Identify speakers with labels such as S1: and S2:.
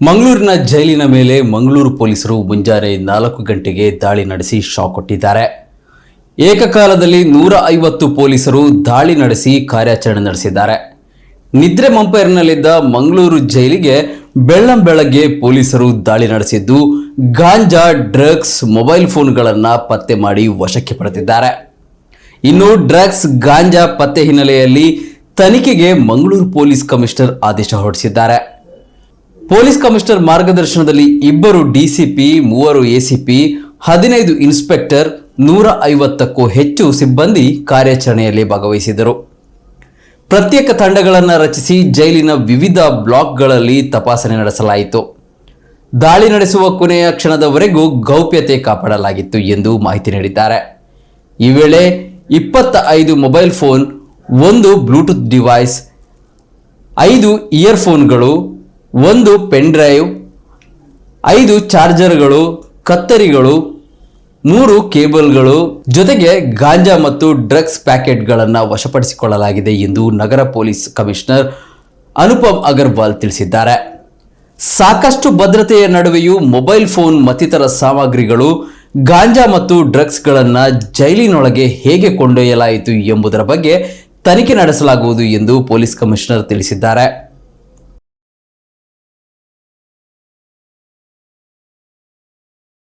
S1: ಮಂಗಳೂರಿನ ಜೈಲಿನ ಮೇಲೆ ಮಂಗಳೂರು ಪೊಲೀಸರು ಮುಂಜಾನೆ ನಾಲ್ಕು ಗಂಟೆಗೆ ದಾಳಿ ನಡೆಸಿ ಶಾಕ್ ಕೊಟ್ಟಿದ್ದಾರೆ. ಏಕಕಾಲದಲ್ಲಿ ನೂರ ಐವತ್ತು ಪೊಲೀಸರು ದಾಳಿ ನಡೆಸಿ ಕಾರ್ಯಾಚರಣೆ ನಡೆಸಿದ್ದಾರೆ. ನಿದ್ರೆ ಮಂಪೈರ್ನಲ್ಲಿದ್ದ ಮಂಗಳೂರು ಜೈಲಿಗೆ ಬೆಳ್ಳಂ ಬೆಳಗ್ಗೆ ಪೊಲೀಸರು ದಾಳಿ ನಡೆಸಿದ್ದು, ಗಾಂಜಾ, ಡ್ರಗ್ಸ್, ಮೊಬೈಲ್ ಫೋನ್ಗಳನ್ನು ಪತ್ತೆ ಮಾಡಿ ವಶಕ್ಕೆ ಪಡೆದಿದ್ದಾರೆ. ಇನ್ನು ಡ್ರಗ್ಸ್, ಗಾಂಜಾ ಪತ್ತೆ ಹಿನ್ನೆಲೆಯಲ್ಲಿ ತನಿಖೆಗೆ ಮಂಗಳೂರು ಪೊಲೀಸ್ ಕಮಿಷನರ್ ಆದೇಶ ಹೊರಡಿಸಿದ್ದಾರೆ. ಪೊಲೀಸ್ ಕಮಿಷನರ್ ಮಾರ್ಗದರ್ಶನದಲ್ಲಿ ಇಬ್ಬರು ಡಿಸಿಪಿ, ಮೂವರು ಎಸಿಪಿ, ಹದಿನೈದು ಇನ್ಸ್ಪೆಕ್ಟರ್, ನೂರ ಐವತ್ತಕ್ಕೂ ಹೆಚ್ಚು ಸಿಬ್ಬಂದಿ ಕಾರ್ಯಾಚರಣೆಯಲ್ಲಿ ಭಾಗವಹಿಸಿದರು ಪ್ರತ್ಯೇಕ ತಂಡಗಳನ್ನು ರಚಿಸಿ ಜೈಲಿನ ವಿವಿಧ ಬ್ಲಾಕ್ಗಳಲ್ಲಿ ತಪಾಸಣೆ ನಡೆಸಲಾಯಿತು. ದಾಳಿ ನಡೆಸುವ ಕೊನೆಯ ಕ್ಷಣದವರೆಗೂ ಗೌಪ್ಯತೆ ಕಾಪಾಡಲಾಗಿತ್ತು ಎಂದು ಮಾಹಿತಿ ನೀಡಿದ್ದಾರೆ. ಈ ವೇಳೆ ಇಪ್ಪತ್ತ ಐದು ಮೊಬೈಲ್ ಫೋನ್, ಒಂದು ಬ್ಲೂಟೂತ್ ಡಿವೈಸ್, ಐದು ಇಯರ್ಫೋನ್ಗಳು ಒಂದು ಪೆನ್ ಡ್ರೈವ್ ಐದು ಚಾರ್ಜರ್ಗಳು, ಕತ್ತರಿಗಳು, ಮೂರು ಕೇಬಲ್ಗಳು, ಜೊತೆಗೆ ಗಾಂಜಾ ಮತ್ತು ಡ್ರಗ್ಸ್ ಪ್ಯಾಕೆಟ್ಗಳನ್ನು ವಶಪಡಿಸಿಕೊಳ್ಳಲಾಗಿದೆ ಎಂದು ನಗರ ಪೊಲೀಸ್ ಕಮಿಷನರ್ ಅನುಪಮ್ ಅಗರ್ವಾಲ್ ತಿಳಿಸಿದ್ದಾರೆ. ಸಾಕಷ್ಟು ಭದ್ರತೆಯ ನಡುವೆಯೂ ಮೊಬೈಲ್ ಫೋನ್ ಮತ್ತಿತರ ಸಾಮಗ್ರಿಗಳು, ಗಾಂಜಾ ಮತ್ತು ಡ್ರಗ್ಸ್ಗಳನ್ನು ಜೈಲಿನೊಳಗೆ ಹೇಗೆ ಕೊಂಡೊಯ್ಯಲಾಯಿತು ಎಂಬುದರ ಬಗ್ಗೆ ತನಿಖೆ ನಡೆಸಲಾಗುವುದು ಎಂದು ಪೊಲೀಸ್ ಕಮಿಷನರ್ ತಿಳಿಸಿದ್ದಾರೆ.